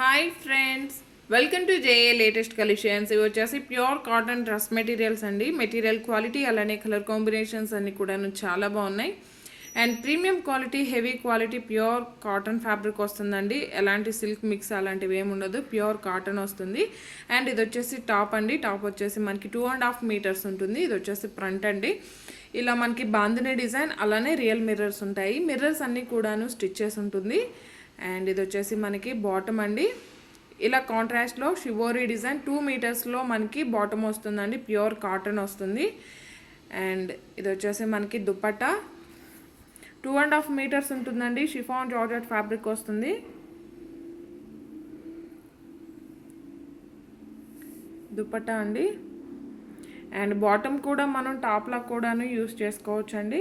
Hi friends welcome to J A latest collections ఇవి వచ్చేసి pure cotton dress materials అండి. Material quality అలానే colour combinations అన్నీ కూడాను చాలా బాగున్నాయి. And premium quality heavy quality pure cotton fabric వస్తుందండి. ఎలాంటి సిల్క్ మిక్స్ అలాంటివి ఏమి ఉండదు. ప్యూర్ కాటన్ వస్తుంది. అండ్ ఇది వచ్చేసి టాప్ అండి. టాప్ వచ్చేసి మనకి టూ అండ్ హాఫ్ మీటర్స్ ఉంటుంది. ఇది వచ్చేసి ఫ్రంట్ అండి. ఇలా మనకి బాందిని డిజైన్ అలానే రియల్ మిర్రర్స్ ఉంటాయి. మిర్రర్స్ అన్నీ కూడాను స్టిచ్చెస్ ఉంటుంది. అండ్ ఇది వచ్చేసి మనకి బాటమ్ అండి. ఇలా కాంట్రాస్ట్లో షివోరీ డిజైన్ టూ మీటర్స్లో మనకి బాటమ్ వస్తుందండి ప్యూర్ కాటన్ వస్తుంది. అండ్ ఇది వచ్చేసి మనకి dupatta. Two and half metres ఉంటుందండి షిఫాన్ జార్జెట్ ఫ్యాబ్రిక్ వస్తుంది. దుప్పట్టా అండి. అండ్ బాటమ్ కూడా మనం టాప్లా కూడాను యూస్ చేసుకోవచ్చు అండి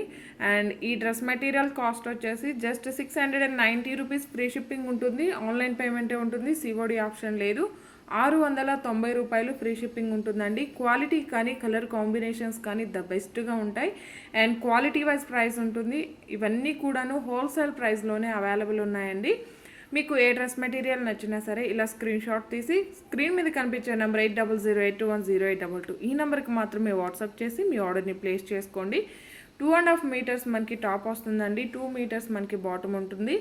అండ్ ఈ డ్రెస్ మెటీరియల్ కాస్ట్ వచ్చేసి just six hundred and ninety rupees free shipping ఉంటుంది. ఆన్లైన్ పేమెంటే ఉంటుంది. సివోడి ఆప్షన్ లేదు. ఆరు వందల తొంభై రూపాయలు ఫ్రీ షిప్పింగ్ ఉంటుందండి. క్వాలిటీ కానీ కలర్ కాంబినేషన్స్ కానీ ద బెస్ట్గా ఉంటాయి. అండ్ క్వాలిటీ వైజ్ ప్రైస్ ఉంటుంది. ఇవన్నీ కూడాను హోల్సేల్ ప్రైస్లోనే అవైలబుల్ ఉన్నాయండి. మీకు ఏ డ్రెస్ మెటీరియల్ నచ్చినా సరే ఇలా స్క్రీన్ షాట్ తీసి స్క్రీన్ మీద కనిపించే number eight double zero eight two one zero eight double two. ఈ నెంబర్కి మాత్రమే వాట్సాప్ చేసి మీ ఆర్డర్ని ప్లేస్ చేసుకోండి. టూ అండ్ హాఫ్ మీటర్స్ మనకి టాప్ వస్తుందండి. టూ మీటర్స్ మనకి బాటమ్ ఉంటుంది.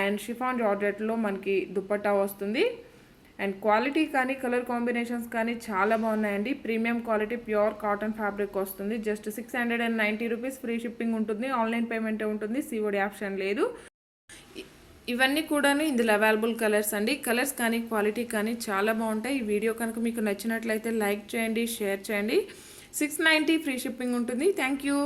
అండ్ షిఫాన్ జార్జెట్లో మనకి దుప్పట్టా వస్తుంది. అండ్ క్వాలిటీ కానీ కలర్ కాంబినేషన్స్ కానీ చాలా బాగున్నాయండి. Premium quality pure cotton fabric వస్తుంది. Just six hundred and ninety rupees free shipping ఉంటుంది. ఆన్లైన్ పేమెంటే ఉంటుంది. సీఓడి ఆప్షన్ లేదు. ఇవన్నీ కూడాను ఇందులో అవైలబుల్ కలర్స్ అండి. కలర్స్ కానీ క్వాలిటీ కానీ చాలా బాగుంటాయి. ఈ వీడియో కనుక మీకు నచ్చినట్లయితే లైక్ చేయండి షేర్ చేయండి. సిక్స్ నైంటీ ఫ్రీ షిప్పింగ్ ఉంటుంది. Thank you